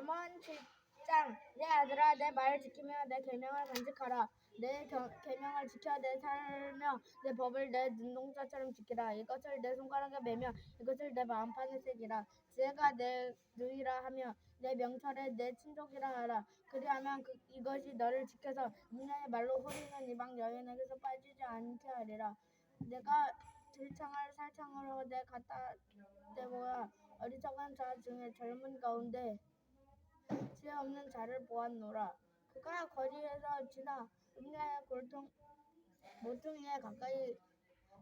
잠언 7장. 내 아들아 내 말을 지키며 내 계명을 간직하라. 내 겨- 계명을 지켜 내 살며 내 법을 내 눈동자처럼 지키라. 이것을 내 손가락에 매며 이것을 내 마음판에 새기라. 지혜가 내 누이라 하며 내 명철에 내 친족이라 하라. 그리하면 그, 이것이 너를 지켜서 인간의 말로 호리는 이방 여인에게서 빠지지 않게 하리라. 내가 들창을 살창으로 내 갖다 대보아. 어리석은 자 중에 젊은 가운데 지혜 없는 자를 보았노라. 그가 거리에서 지나 음녀의 골통 모퉁이에 가까이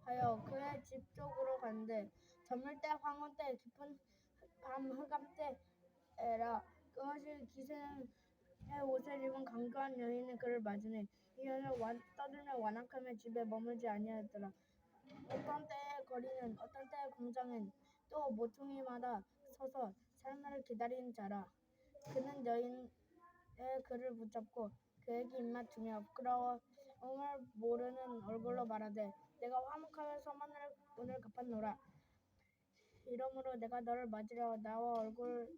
하여 그의 집 쪽으로 갔는데 저물 때 황혼 때 깊은 밤 흑암 때에라. 그것이 기생의 옷을 입은 강교한 여인이 그를 맞으니 이 여인은 완, 떠들며 완악하며 집에 머물지 아니하였더라. 어떤 때에 거리는 어떤 때에 공장엔 또 모퉁이마다 서서 삶을 기다리는 자라 그는 여인의 그를 붙잡고 그에게 입맞추며 부끄러움을 모르는 얼굴로 말하되 내가 화목하여 소만을 오늘 갚았노라. 이러므로 내가 너를 맞으려 나와 얼굴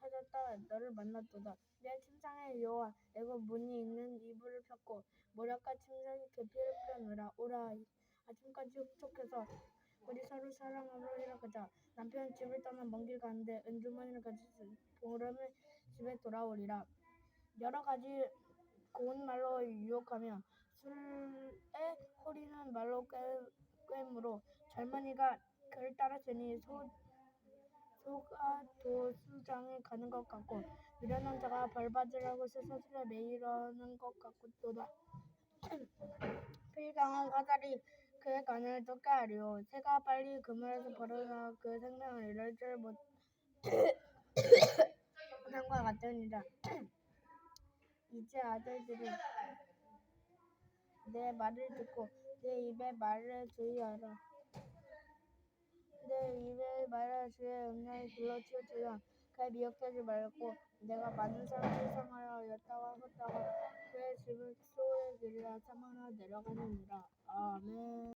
찾았다 너를 만났도다. 내 침상에 여호와 애굽 문이 있는 이불을 폈고 모략과 침상에 계피를 뿌렸노라. 오라 아침까지 흡족해서 우리 서로 사랑함으로 희락하자. 남편은 집을 떠나 먼 길 가는데 은주머니를 가지고 보름에 집에 돌아오리라. 여러 가지 고운 말로 유혹하며 술에 호리는 말로 꿰, 꿰므로 젊은이가 그를 따랐으니 소, 소가 도수장에 가는 것 같고 미련한 자가 벌 받으려고 쇠사슬에 매이려는 것 같도다. 필강한 화살이 그의 간을 쫓게 하리요. 새가 빨리 그물에서 벌어나 그 생명을 잃을 줄못 상과 같으니라 이제 아들들이 내 말을 듣고 내 입의 말을 주의하라. 내 입의 말을 주의 길로 치우치라. 그의 미혹되지 말고 내가 많은 사람을 상하여 였다가 헛다가 그의 집을 소의 길이라. 사망하여 내려가느니라. 아멘